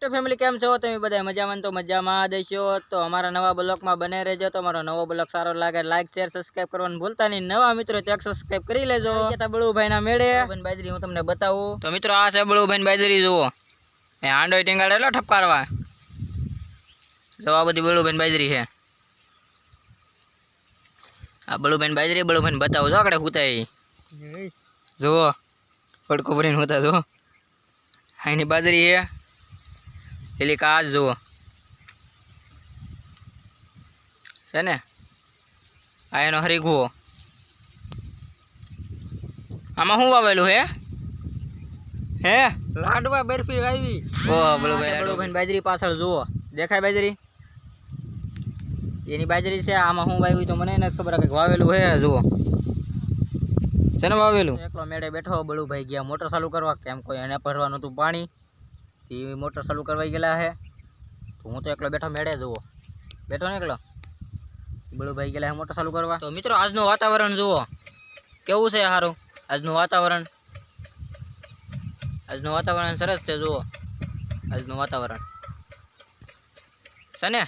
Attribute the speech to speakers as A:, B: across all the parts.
A: YouTube family કેમ છો? તમે બધા મજામાં તો મજામાં દેશો તો અમારા નવા બ્લોગમાં બને રહેજો. તો અમારો નવો બ્લોગ સારો લાગે લાઈક શેર સબસ્ક્રાઇબ કરવાનું ભૂલતા નહીં. નવા મિત્રો ત્યાં સબસ્ક્રાઇબ કરી લેજો. બળુભાઈ ના મેળે. બળુભાઈ બાજરી હું તમને બતાવું. તો મિત્રો આ છે બળુભાઈ બાજરી જુઓ. એ હાંડો ટીંગાડે એટલો ઠપકારવા. જો આ બધી બળુભાઈ બાજરી છે. આ બળુભાઈ બાજરી બળુભાઈ બતાવું. છો આગળ હુતા એ જુઓ. પડકો ભરીને હોતા જો આની બાજરી છે. પેલી કાચ જુઓ. છે ને? આ એનો હરીઘુઓ આમાં શું વાવેલું હે? હે?
B: લાડવા બરફી વાવી.
A: ઓ બળુભાઈ બળુભાઈ બાજરી પાછળ જુઓ. દેખાય બાજરી? એની બાજરી છે આમાં શું વાવ્યું તો મને નથી ખબર કંઈક વાવેલું હે જુઓ. છે ને વાવેલું? એકલો મેળે બેઠો બળુભાઈ ગયા મોટર ચાલુ કરવા કેમ કોઈ એને ભરવાનું હતું પાણી? એ મોટર ચાલુ કરવાઈ ગયેલા હે. તો હું તો એકલો બેઠો મેળે જુઓ. બેઠો ને એકલો? બળુભાઈ ગયેલા હે મોટર ચાલુ કરવા. તો મિત્રો આજનું વાતાવરણ જુઓ. કેવું છે સારું આજનું વાતાવરણ? આજનું વાતાવરણ સરસ છે જુઓ. આજનું વાતાવરણ. છે ને?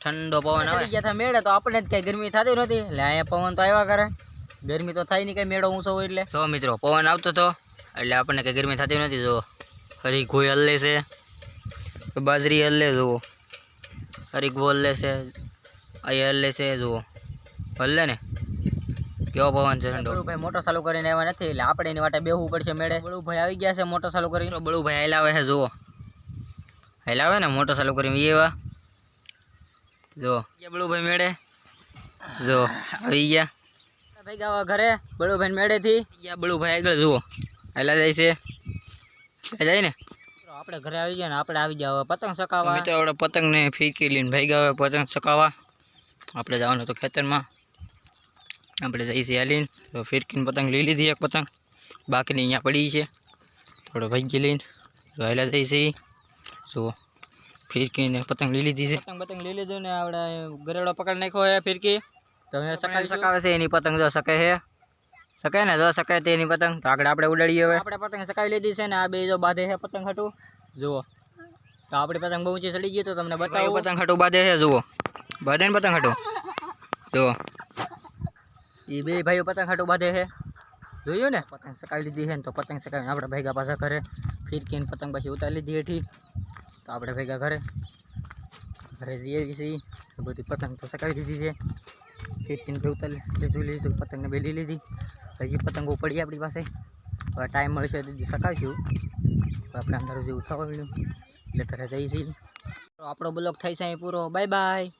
A: ઠંડો પવન આવે. ગયા હતા મેળે તો આપણે જ કઈ ગરમી થતી નથી એટલે અહીંયા પવન તો આવ્યા કરે. ગરમી તો થાય નહીં કઈ મેળો ઊંચો હોય એટલે. સો મિત્રો પવન આવતો હતો એટલે આપણને કંઈ ગરમી થતી નથી જુઓ. હરી ઘોઈ હલ્લે છે. બાજરી હલ્લે જુઓ. હરી ઘો હલ્લે છે. અહીં હલ્લે છે જુઓ. હલ્લે ને? કેવો પવન છે ઠંડો બળુભાઈ મોટર ચાલુ કરીને આવ્યા નથી એટલે આપણે એની માટે બેહવું પડશે મેળે. બળુભાઈ આવી ગયા છે મોટો ચાલુ કરીને. બળુભાઈ હલાવે છે જુઓ. હલાવે ને મોટો ચાલુ કરીને એવા. જો ગયા બળુભાઈ મેળે? જો આવી ગયા. ભાઈ ગાવા ઘરે બળુભાઈ મેળેથી. ગયા બળુભાઈ આગળ જુઓ. હેલા જાય છે. હેલા જાય ને. આપણે ઘરે આવી ગયા ને આપણે આવી ગયા પતંગ ચકાવવા મિત્રો આપણે પતંગને ફીકી લઈને ભાઈ ગયા પતંગ સકાવવા આપણે જવાનું હતું ખેતરમાં. આપણે છીએ હાલીને. તો ફિરકીને પતંગ લઈ લીધી એક પતંગ. બાકીની અહીંયા પડી છે. થોડો ભાઈ લઈને. તો જઈ જઈએ છીએ. જુઓ. ફિરકીને પતંગ લઈ લીધી છે. પતંગ પતંગ લઈ લીધું ને આપણે ગરેડો પકડી નાખ્યો હે ફિરકી તો સકાવી સકાવે છે? એની પતંગ જો શકે છે. શકે ને? જો શકે તે એની પતંગ? તો આગળ આપણે ઉડાડીએ હવે. આપણે પતંગ સકાવી લીધી છે ને આ બે જો બાંધે છે પતંગ હટું. જુઓ. તો આપણી પતંગ બહુ ઊંચી ચડી ગઈ તો તમને બતાવો. પતંગ હટું બાંધે છે જુઓ. બાંધે ને પતંગ હટું? જુઓ. એ બે ભાઈઓ પતંગ હટું બાંધે છે. જોયું ને? પતંગ સકાવી લીધી છે ને તો પતંગ સકાવીને આપણે ભેગા પાછા ઘરે ફિરકીને પતંગ પછી ઉતારી લીધી હેઠી તો આપણે ભેગા ઘરે. ઘરે જઈએ છીએ તો બધી પતંગ તો સકાવી દીધી છે. ફિરકીને બે ઉતારી લીધું લીધું પતંગને બે લઈ લીધી. હજી પતંગો પડી આપણી પાસે. હવે ટાઈમ મળશે તો શકાવીશું. આપણે અંદર જેવું થવા મળ્યું. એટલે ઘરે તો આપણો બ્લોગ થઈ છે પૂરો. Bye bye